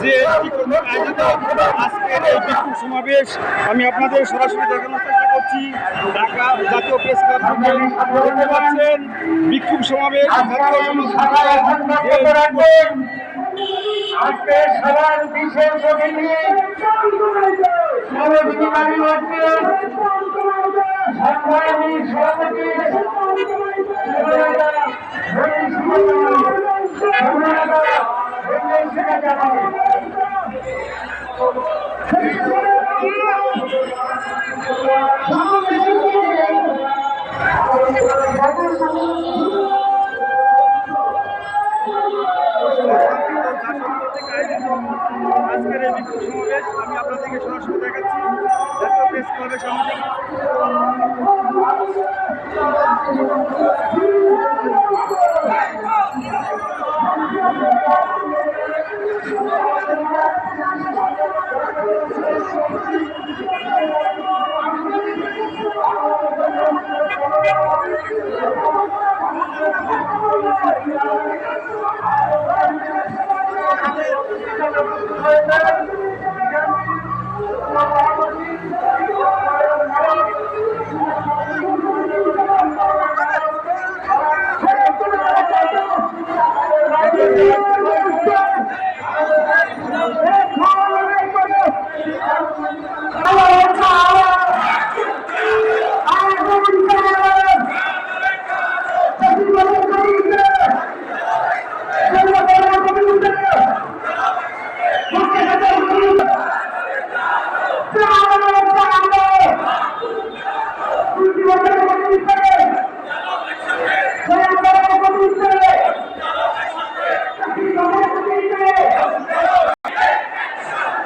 যে আয়োজিত আজকের এই বিক্ষোভ সমাবেশ আমি আপনাদের সরাসরি দেখানোর চেষ্টা করছি ঢাকা জাতীয় প্রেস ক্লাব দেখতে বিক্ষোভ সমাবেশ আজকে সবার বিশেষ অতিথি মধ্যে সংগ্রামী সভাপতি আজকের এই বিক্ষোভ সমাবেশ আমি আপনাদেরকে সরাসরি দেখাচ্ছি। জাতীয় প্রেস ক্লাবের সামনে। Thank you.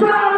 Let's!